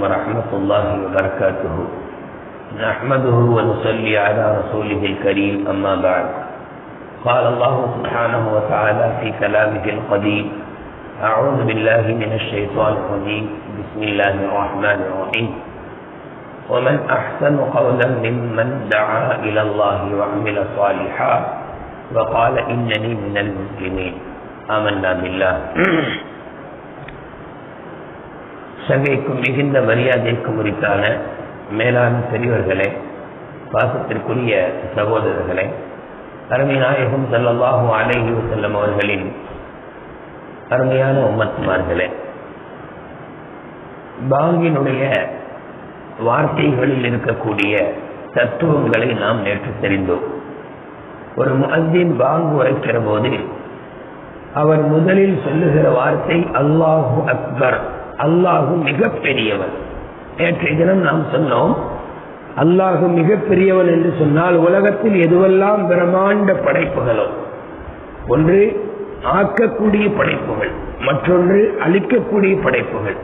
ورحمة الله وبركاته. نحمده ونصلي على رسوله الكريم أما بعد. قال الله سبحانه وتعالى في كلامه القديم أعوذ بالله من الشيطان الرجيم. بسم الله الرحمن الرحيم. ومن أحسن قولا ممن دعا إلى الله وعمل صالحا وقال إنني من المسلمين. آمنا بالله. சங்கைக்கும் மிகுந்த மரியாதைக்கும் உரித்தான மேலான பெரியவர்களே பாசத்திற்குரிய சகோதரர்களே அருமை நாயகம் செல்லல்லாஹு செல்லும் அவர்களின் அருமையான உம்மத்துமார்களே பாங்கினுடைய வார்த்தைகளில் இருக்கக்கூடிய தத்துவங்களை நாம் நேற்று தெரிந்தோம். ஒரு முஅத்தின் பாங்கு உரைக்கிற போது அவர் முதலில் சொல்லுகிற வார்த்தை அல்லாஹு அக்பர். அல்லாஹு மிகப்பெரியவன். நேற்றைய தினம் நாம் சொன்னோம் அல்லாஹு மிகப்பெரியவன் என்று சொன்னால் உலகத்தில் எதுவெல்லாம் பிரமாண்ட படைப்புகளோ ஒன்று ஆக்கக்கூடிய படைப்புகள் மற்றொன்று அழிக்கக்கூடிய படைப்புகள்.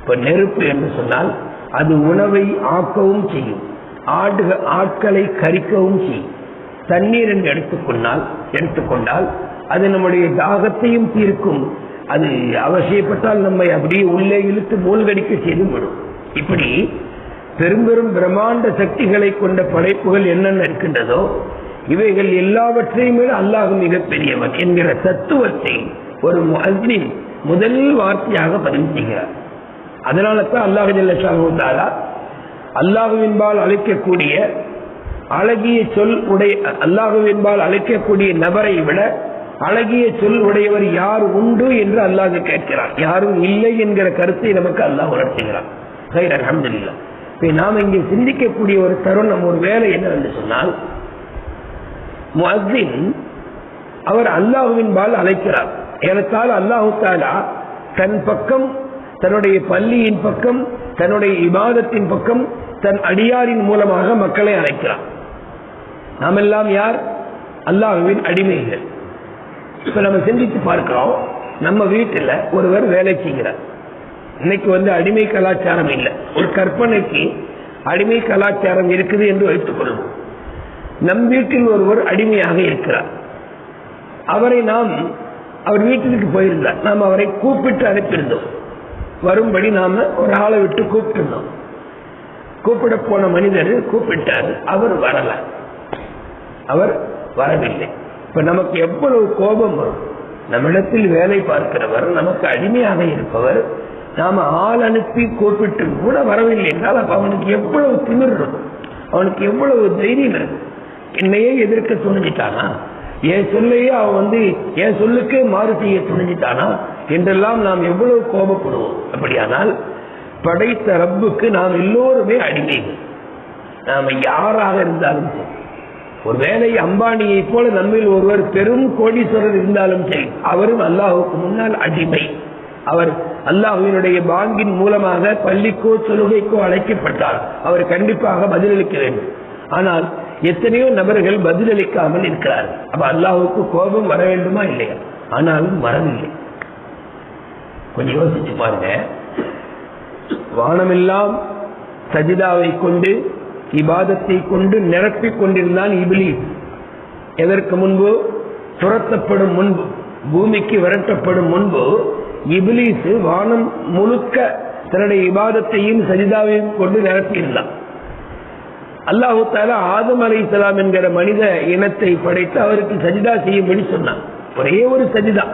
இப்ப நெருப்பு என்று சொன்னால் அது உணவை ஆக்கவும் செய்யும் ஆடு ஆட்களை கரிக்கவும் செய்யும். தண்ணீர் என்று எடுத்துக்கொண்டால் எடுத்துக்கொண்டால் அது நம்முடைய தாகத்தையும் தீர்க்கும். அது அவசியப்பட்டால் நம்மை அப்படியே உள்ளே இழுத்து மூழ்கடிக்க செய்து விடும். இப்படி பெரும் பெரும் பிரம்மாண்ட சக்திகளை கொண்ட படைப்புகள் என்னென்ன இருக்கின்றதோ இவைகள் எல்லாவற்றையும் விட அல்லாஹ் மிகப்பெரியவன் என்கிற தத்துவத்தை ஒரு அஸ்மின் முதல் வார்த்தையாக பதிவு செய்கிறார். அதனால தான் அல்லாஹு ஜல்லா அல்லாஹுவின்பால் அழைக்கக்கூடிய அழகிய சொல் உடைய அல்லாஹுவின்பால் அழைக்கக்கூடிய நபரை விட அழகிய சொல் உடையவர் யார் உண்டு என்று அல்லாஹ் கேட்கிறார். யாரும் இல்லை என்கிற கருத்தை நமக்கு அல்லாஹ் உணர்த்துகிறார் சைர் அலமதுல்லா நாம் இங்கே சிந்திக்கக்கூடிய ஒரு தருணம் ஒரு வேலை என்னவென்று சொன்னால் அவர் அல்லாஹுவின் பால் அழைக்கிறார். ஏனத்தால் அல்லாஹு தாலா தன் பக்கம் தன்னுடைய பள்ளியின் பக்கம் தன்னுடைய இபாதத்தின் பக்கம் தன் அடியாரின் மூலமாக மக்களை அழைக்கிறார். நாம் எல்லாம் யார்? அல்லாஹுவின் அடிமைகள். இப்ப நம்ம சிந்தித்து பார்க்கிறோம். நம்ம வீட்டுல ஒருவர் வேலை செய்கிறார். இன்னைக்கு வந்து அடிமை கலாச்சாரம் இல்லை. ஒரு கற்பனைக்கு அடிமை கலாச்சாரம் இருக்குது என்று வைத்துக் கொள்வோம். நம் வீட்டில் ஒருவர் அடிமையாக இருக்கிறார். அவரை நாம் அவர் வீட்டிற்கு போயிருந்தார். நாம் அவரை கூப்பிட்டு அனுப்பியிருந்தோம். வரும்படி நாம ஒரு ஆளை விட்டு கூப்பிட்டிருந்தோம். கூப்பிட போன மனிதர் கூப்பிட்டார். அவர் வரல. அவர் வரவில்லை. இப்ப நமக்கு எவ்வளவு கோபம் வரும்? நம்மிடத்தில் வேலை பார்க்கிறவர் நமக்கு அடிமையாக இருப்பவர் நாம ஆள் அனுப்பி கூப்பிட்டு கூட வரவில்லை என்றால் அப்ப அவனுக்கு எவ்வளவு திமிர் இருக்கும்? அவனுக்கு எவ்வளவு தைரியம் இருக்கும்? என்னையே எதிர்க்க துணிஞ்சிட்டானா? என் சொல்லையே அவன் வந்து என் சொல்லுக்கே மாறு செய்ய துணிஞ்சிட்டானா? என்றெல்லாம் நாம் எவ்வளவு கோபப்படுவோம். அப்படியானால் படைத்த ரப்புக்கு நாம் எல்லோருமே அடிமைகள். நாம யாராக இருந்தாலும் சரி ஒருவேளை அம்பானியை போல நம்மில் ஒருவர் பெரும் கோடீஸ்வரர் இருந்தாலும் சரி அவரும் அல்லாஹுக்கு முன்னால் அடிமை. அவர் அல்லாஹுவினுடைய பாங்கின் மூலமாக பள்ளிக்கோ தொழுகைக்கோ அழைக்கப்பட்டார். அவர் கண்டிப்பாக பதிலளிக்க வேண்டும். ஆனால் எத்தனையோ நபர்கள் பதிலளிக்காமல் இருக்கிறார்கள். அப்ப அல்லாஹுக்கு கோபம் வர வேண்டுமா இல்லையா? ஆனாலும் வரவில்லை. கொஞ்சம் யோசிச்சு பாருங்க. வானமெல்லாம் சஜிதாவை கொண்டு இபாதத்தை கொண்டு நிரப்பிக் கொண்டிருந்தான் இபிலி எதற்கு முன்பு? துரத்தப்படும் முன்பு பூமிக்கு விரட்டப்படும் முன்பு இபிலிஸ் வானம் முழுக்க தன்னுடைய இபாதத்தையும் சஜிதாவையும் கொண்டு நிரப்பியிருந்தான். அல்லாஹு தாலா ஆதம் அலை இஸ்லாம் என்கிற மனித இனத்தை படைத்து அவருக்கு சஜிதா செய்யும்படி சொன்னான். ஒரே ஒரு சஜிதா.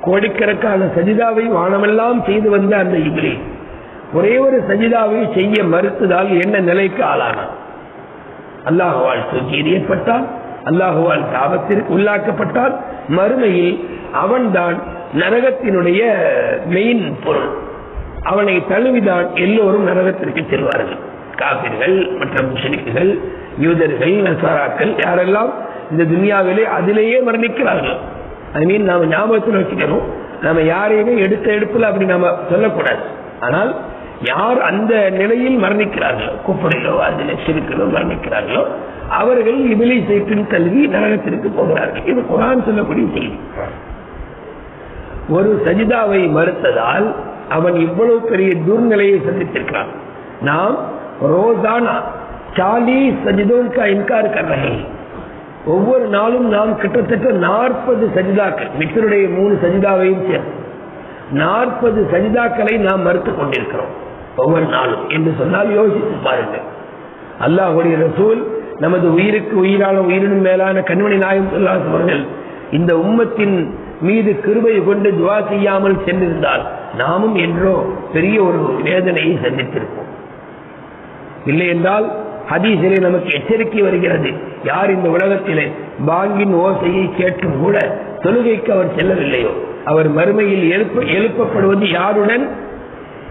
கோடிக்கணக்கான சஜிதாவை வானமெல்லாம் செய்து வந்த அந்த இபிலீஸ். ஒரே ஒரு சஜிதாவை செய்ய மறுத்ததால் என்ன நிலைக்கு ஆளானான்? அல்லாஹுவால் தூக்கி எறியப்பட்டான் அல்லாஹுவால் தாபத்திற்கு உள்ளாக்கப்பட்டால் மறுமையில் அவன்தான் நரகத்தினுடைய மெயின் பொருள். அவனை தழுவிதான் எல்லோரும் நரகத்திற்கு செல்வார்கள். காபிர்கள் மற்ற முஷரிக்குகள் யூதர்கள் நசாராக்கள் யாரெல்லாம் இந்த துனியாவிலே அதிலேயே மரணிக்கிறார்கள். ஐ மீன் நாம ஞாபகத்தில் வச்சுக்கணும். நாம யாரையுமே எடுத்த எடுப்புல அப்படி நாம சொல்லக்கூடாது. ஆனால் யார் அந்த நிலையில் மரணிக்கிறார்களோ கூப்பிடலோ அதில் சிறுக்கிலோ மரணிக்கிறார்களோ அவர்கள் இதிலை சைத்தின் கல்வி நரகத்திற்கு போகிறார்கள். இது குரான் சொல்லக்கூடிய செய்தி. ஒரு சஜிதாவை மறுத்ததால் அவன் இவ்வளவு பெரிய துர்நிலையை சந்தித்திருக்கிறான். நாம் ரோசானா சாலி சஜிதோன் இன்கார் கர்றகை ஒவ்வொரு நாளும் நாம் கிட்டத்தட்ட நாற்பது சஜிதாக்கள் மித்தருடைய மூணு சஜிதாவையும் சேர்த்து. நாற்பது சஜிதாக்களை நாம் மறுத்துக் கொண்டிருக்கிறோம். ஒவ்வொரு நாளும் என்று சொன்னால் யோசித்து பாருங்கள். அல்லாஹுடைய ரசூல் நமது உயிருக்கு உயிரான உயிரினும் மேலான கண்மணி நாயம் அவர்கள் இந்த உம்மத்தின் மீது கிருபை கொண்டு துவா செய்யாமல் சென்றிருந்தால் நாமும் என்றோ பெரிய ஒரு வேதனையை சந்தித்திருப்போம். இல்லை என்றால் ஹதீசிலே நமக்கு எச்சரிக்கை வருகிறது. யார் இந்த உலகத்திலே பாங்கின் ஓசையை கேட்டும் கூட தொழுகைக்கு அவர் செல்லவில்லையோ. அவர் மறுமையில் எழுப்ப எழுப்பப்படுவது யாருடன்?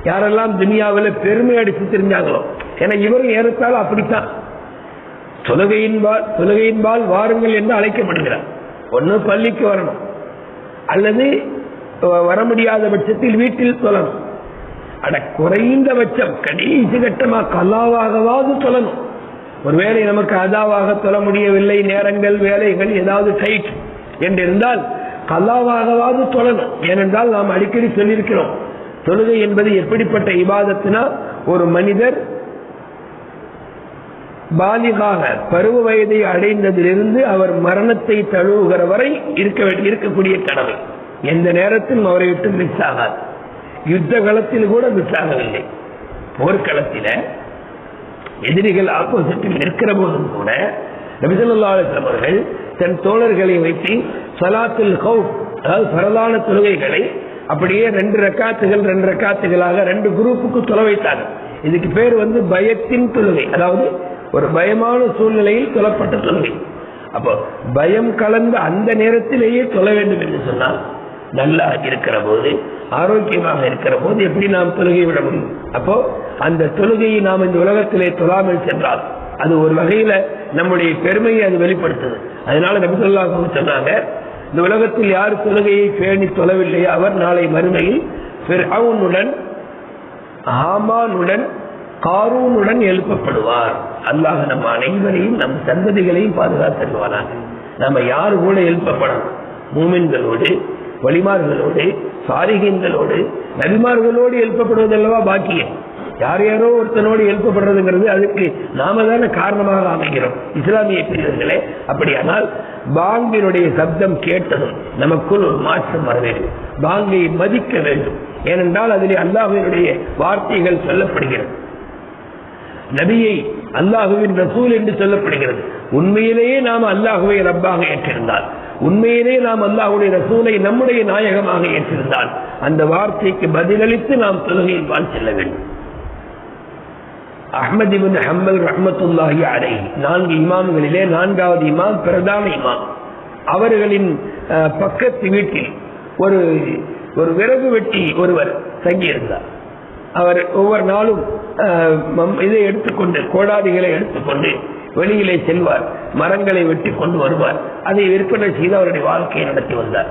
யாரெல்லாம் துனியாவில் பெருமை அடித்து தெரிஞ்சாங்களோ ஏன்னா இவரும் ஏறத்தால் அப்படித்தான். தொழுகையின்பால் தொழுகையின்பால் வாருங்கள் என்று அழைக்கப்படுகிறார். ஒன்று பள்ளிக்கு வரணும். அல்லது வர முடியாத பட்சத்தில் வீட்டில் தொழணும் அட குறைந்தபட்சம் கடைசி கட்டமா கலாவாகவாது தொழணும் ஒருவேளை நமக்கு அதாவாக தொழ முடியவில்லை நேரங்கள் வேலைகள் ஏதாவது டைட் என்றிருந்தால் கல்லாவாகவாது தொழணும் ஏனென்றால் நாம் அடிக்கடி சொல்லியிருக்கிறோம். தொழுகை என்பது எப்படிப்பட்ட இபாதத்தினா ஒரு மனிதர் பாலிகாக பருவ வயதை அடைந்ததிலிருந்து அவர் மரணத்தை தழுவுகிற வரை இருக்க இருக்கக்கூடிய கடமை. எந்த நேரத்திலும் அவரை விட்டு மிஸ் ஆகாது. யுத்த களத்தில் கூட மிஸ் ஆகவில்லை. போர்க்களத்தில எதிரிகள் ஆப்போசிட்டில் நிற்கிற போதும் கூட நபிசல்லாஸ்லாம் அவர்கள் தன் தோழர்களை வைத்து சலாத்துல் ஹவுப் அதாவது பரதான தொழுகைகளை அப்படியே ரெண்டு ரக்காத்துகள் ரெண்டு ரக்காத்துகளாக ரெண்டு குரூப்புக்கு தொலை வைத்தாங்க இதுக்கு பேர் வந்து பயத்தின் தொழுகை. அதாவது ஒரு பயமான சூழ்நிலையில் தொலப்பட்ட தொழுகை. அப்போ பயம் கலந்த அந்த நேரத்திலேயே தொழ வேண்டும் என்று சொன்னால் நல்லா இருக்கிற போது ஆரோக்கியமாக இருக்கிற போது எப்படி நாம் தொழுகை விட முடியும்? அப்போ அந்த தொழுகையை நாம் இந்த உலகத்திலே தொழாமல் சென்றால் அது ஒரு வகையில நம்முடைய பெருமையை அது வெளிப்படுத்துது. அதனால நபிசல்லா சொன்னாங்க இந்த உலகத்தில் யார் தொழுகையை பேணி தொழவில்லையோ அவர் நாளை மறுமையில் ஆமானுடன் காரூனுடன் எழுப்பப்படுவார். அல்லாஹ் நம்ம அனைவரையும் நம் சந்ததிகளையும் பாதுகாத்துருவானாக நம்ம யாரு கூட எழுப்பப்படணும்? மூமின்களோடு வழிமார்களோடு சாரிகின்களோடு நபிமார்களோடு எழுப்பப்படுவதல்லவா பாக்கியம்? யார் யாரோ ஒருத்தனோடு எழுப்பப்படுறதுங்கிறது அதுக்கு நாம தானே காரணமாக அமைகிறோம். இஸ்லாமிய பிரிவர்களே அப்படியானால் பாங்கினுடைய சப்தம் கேட்டதும் நமக்குள் ஒரு மாற்றம் வர வேண்டும். பாங்கை மதிக்க வேண்டும். ஏனென்றால் அதிலே அல்லாஹினுடைய வார்த்தைகள் சொல்லப்படுகிறது. நபியை அல்லாஹுவின் ரசூல் என்று சொல்லப்படுகிறது. உண்மையிலேயே நாம் அல்லாஹுவை ரப்பாக ஏற்றிருந்தால் உண்மையிலே நாம் அல்லாஹுடைய ரசூலை நம்முடைய நாயகமாக ஏற்றிருந்தால் அந்த வார்த்தைக்கு பதிலளித்து நாம் தொழுகையில் வாழ் செல்ல வேண்டும். அஹமது ஹம்பல் ரஹமத்துல்லாஹி அலை நான்கு இமாம்களிலே நான்காவது இமாம் பிரதான இமாம். அவர்களின் பக்கத்து வீட்டில் ஒரு ஒரு விறகு வெட்டி ஒருவர் தங்கியிருந்தார். அவர் ஒவ்வொரு நாளும் இதை எடுத்துக்கொண்டு கோடாதிகளை எடுத்துக்கொண்டு வெளியிலே செல்வார். மரங்களை வெட்டி கொண்டு வருவார். அதை விற்பனை செய்து அவருடைய வாழ்க்கையை நடத்தி வந்தார்.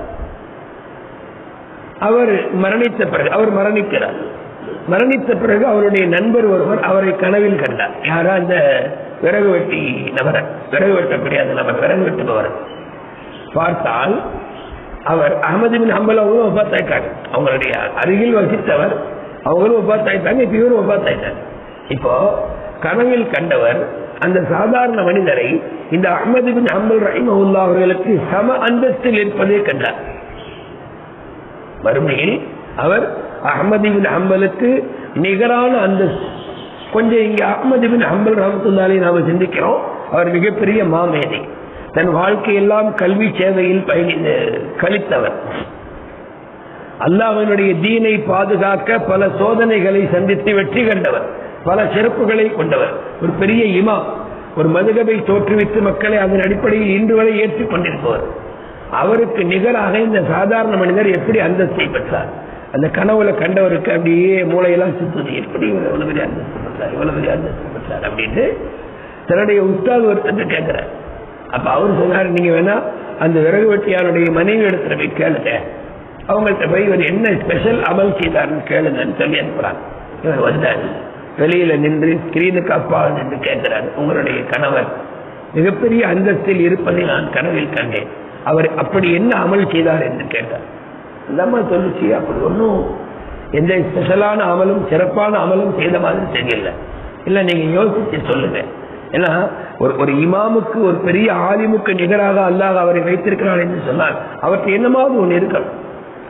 அவர் மரணித்த பிறகு அவர் மரணிக்கிறார். மரணித்த பிறகு அவருடைய நண்பர் ஒருவர் அவரை கனவில் கண்டார். யாரா அந்த விறகு வெட்டி நபரன் விறகு வெட்டக்கூடிய அந்த நபர் விறகு வெட்டுபவர். பார்த்தால் அவர் அகமது பின் ஹம்பல் அவங்களும் ஒப்பாத்தாயிட்டாங்க. அவங்களுடைய அருகில் வசித்தவர் அவங்களும் ஒப்பாத்தாயிட்டாங்க இப்ப இவரும் ஒப்பாத்தாயிட்டாங்க இப்போ கனவில் கண்டவர் அந்த சாதாரண மனிதரை இந்த அகமது பின் ஹம்பல் ரஹிமவுல்லா அவர்களுக்கு சம அந்தஸ்தில் இருப்பதை கண்டார். மறுமையில் அவர் அகமதிபின் ஹம்பலுக்கு நிகரான அந்த கொஞ்சம் இங்கே அகமதிபின் ஹம்பல் ரஹமத்துல்லாலே நாம சிந்திக்கிறோம். அவர் மிகப்பெரிய மாமேதை. தன் வாழ்க்கையெல்லாம் கல்வி சேவையில் பயணி கழித்தவர். அல்லாஹனுடைய தீனை பாதுகாக்க பல சோதனைகளை சந்தித்து வெற்றி கண்டவர். பல சிறப்புகளை கொண்டவர். ஒரு பெரிய இமா ஒரு மதுகபை தோற்றுவித்து மக்களை அதன் அடிப்படையில் இன்று வரை ஏற்றுக் கொண்டிருப்பவர் அவருக்கு நிகராக இந்த சாதாரண மனிதர் எப்படி அந்தஸ்தை பெற்றார்? அந்த கனவுல கண்டவருக்கு அப்படியே மூளையெல்லாம் சுத்துது. எப்படி இவ்வளவு பெரிய அந்தஸ்து இவ்வளவு பெரிய அந்தஸ்து சார் அப்படின்ட்டு தன்னுடைய உஸ்தாது ஒருத்தர் கேட்கிறார் அப்ப அவர் சொன்னார் நீங்க வேணா அந்த விறகு வெட்டியாருடைய மனைவி இடத்துல போய் கேளுங்க. அவங்கள்ட்ட போய் இவர் என்ன ஸ்பெஷல் அமல் செய்தார்னு கேளுங்கன்னு சொல்லி அனுப்புறாங்க இவர் வந்தார். வெளியில நின்று ஸ்கிரீனுக்கு அப்பால் நின்று கேட்கிறார் உங்களுடைய கணவர் மிகப்பெரிய அந்தஸ்தில் இருப்பதை நான் கனவில் கண்டேன். அவர் அப்படி என்ன அமல் செய்தார் என்று கேட்டார். அந்த அம்மா அப்படி ஒன்றும் எந்த ஸ்பெஷலான அமலும் சிறப்பான அமலும் செய்த மாதிரி தெரியல. இல்ல நீங்க யோசிச்சு சொல்லுங்க. ஏன்னா ஒரு ஒரு இமாமுக்கு ஒரு பெரிய ஆலிமுக்கு நிகராக அல்லாஹ் அவரை வைத்திருக்கிறார் என்று சொன்னால் அவருக்கு என்னமாவது ஒண்ணு இருக்கணும்.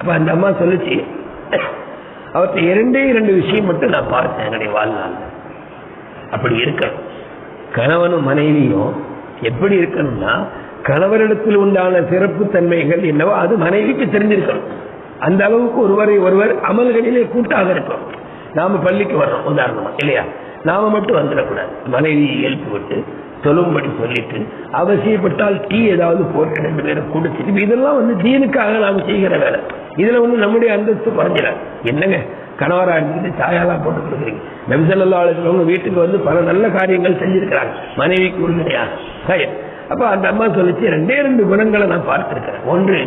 அப்ப அந்த அம்மா சொல்லுச்சு. அவற்றை இரண்டே இரண்டு விஷயம் மட்டும் நான் பார்த்தேன் என்னுடைய வாழ்நாள் அப்படி இருக்கணும். கணவனும் மனைவியும் எப்படி இருக்கணும்னா கணவரிடத்தில் உண்டான சிறப்பு தன்மைகள் என்னவோ அது மனைவிக்கு தெரிஞ்சிருக்கணும் அந்த அளவுக்கு ஒருவரை ஒருவர் அமல்களிலே கூட்டாக இருக்கும். நாம பள்ளிக்கு வர்றோம் உதாரணமா இல்லையா? நாம மட்டும் வந்துடக்கூடாது. மனைவி எழுப்பி விட்டு சொல்லும்படி சொல்லிட்டு அவசியப்பட்டால் டீ ஏதாவது போட்டு ரெண்டு பேரும் குடிச்சிட்டு இதெல்லாம் வந்து தீனுக்காக நாம் செய்கிற வேலை. இதுல வந்து நம்முடைய அந்தஸ்து குறைஞ்சிட என்னங்க? கணவரா இருந்துட்டு சாயாலாம் போட்டு கொடுக்குறீங்க. நபிசல்லா அலுவலவங்க வீட்டுக்கு வந்து பல நல்ல காரியங்கள் செஞ்சிருக்கிறாங்க. மனைவிக்கு உறுதுணையாக. சரி அப்ப அந்த அம்மா சொல்லிச்சு ரெண்டே ரெண்டு குணங்களை நான் பார்த்திருக்கிறேன். ஒன்று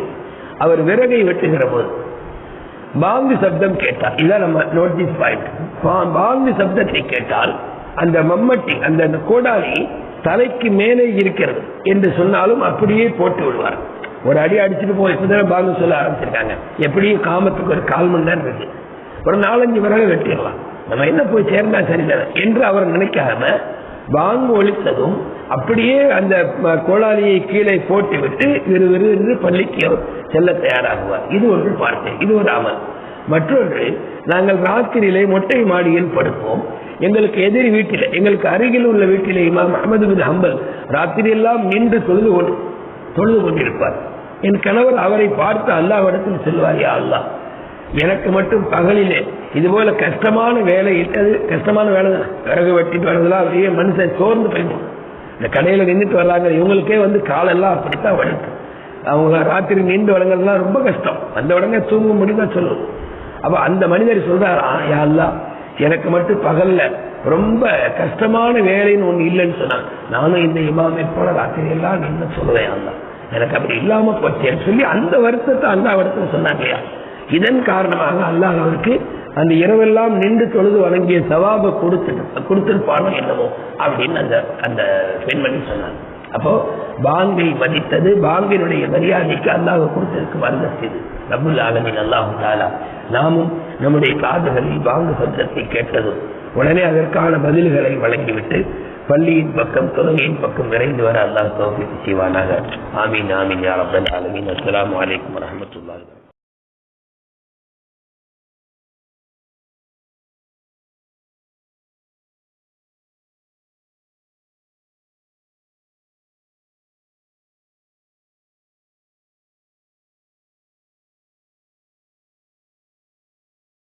அவர் விறகை வெட்டுகிற போது பாங்கு சப்தம் கேட்டார். இதான் நம்ம நோட்டீஸ் பாயிண்ட் பாங்கு சப்தத்தை கேட்டால் அந்த மம்மட்டி அந்த அந்த கோடாலி தலைக்கு மேலே இருக்கிறது என்று சொன்னாலும் அப்படியே போட்டு விடுவார். ஒரு அடி அடிச்சுட்டு போய் இப்பதான் பாங்கு சொல்ல ஆரம்பிச்சிருக்காங்க. எப்படியும் காமத்துக்கு ஒரு கால் மணி நேரம் இருக்கு. ஒரு நாலஞ்சு விறகு வெட்டிடலாம். நம்ம என்ன போய் சேர்ந்தா சரிதானே என்று அவர் நினைக்காம பாங்கு ஒழித்ததும் அப்படியே அந்த கோளாளியை கீழே போட்டு விட்டு விறு விறு என்று பள்ளிக்கு செல்ல தயாராகுவார். இது ஒன்று பார்த்தேன் இது ஒரு அமல். மற்றொன்று நாங்கள் ராத்திரியிலே மொட்டை மாடியில் படுப்போம். எங்களுக்கு எதிரி வீட்டில் எங்களுக்கு அருகில் உள்ள வீட்டிலே இமாம் அகமது பின் ஹம்பல் ராத்திரியெல்லாம் நின்று தொழுது கொண்டு தொழுது கொண்டிருப்பார். என் கணவர் அவரை பார்த்து அல்லாவிடத்தில் செல்வார் யா அல்லாஹ் எனக்கு மட்டும் பகலிலே இது போல கஷ்டமான வேலை அது கஷ்டமான வேலை தான் விறகு வெட்டிட்டு வர்றதுலாம் அப்படியே மனுஷன் சோர்ந்து போயிடும் இந்த கடையில நின்றுட்டு வர்றாங்க இவங்களுக்கே வந்து காலெல்லாம் அப்படித்தான் வலிக்கும் அவங்க ராத்திரி நீண்டு வழங்குறதுலாம் ரொம்ப கஷ்டம். அந்த உடனே தூங்கும்படி தான் சொல்லும். அப்ப அந்த மனிதர் சொல்றாரா யா அல்லாஹ் எனக்கு மட்டும் பகல்ல ரொம்ப கஷ்டமான வேலைன்னு ஒண்ணு இல்லைன்னு சொன்னா நானும் இந்த இமாமே போல ராத்திரி எல்லாம் நின்று சொல்லுவேன் எனக்கு அப்படி இல்லாம போச்சேன்னு சொல்லி அந்த வருத்தத்தை அந்த வருத்தம் சொன்னாங்க இதன் காரணமாக அல்லாஹ் அவருக்கு அந்த இரவெல்லாம் நின்று தொழுது வழங்கிய சவாபை கொடுத்து கொடுத்திருப்பானோ என்னவோ அப்படின்னு அந்த அந்த பெண்மணி சொன்னாங்க அப்போ பாங்கை மதித்தது பாங்கினுடைய மரியாதைக்கு அல்லாஹ் கொடுத்திருக்கும் அந்தஸ்து இது. ரபுல் ஆலமின் அல்லாஹும் தாலா நாமும் நம்முடைய காதுகளில் பாங்கு சப்தத்தை கேட்டதும் உடனே அதற்கான பதில்களை வழங்கிவிட்டு பள்ளியின் பக்கம் தொழுகையின் பக்கம் விரைந்து வர அல்லாஹ் தௌஃபீக் செய்வானாக. ஆமீன் ஆமீன் யார் ரப்பல் ஆலமின். அஸ்லாம் வலைக்கம் வரஹ்மத்துல்லாஹி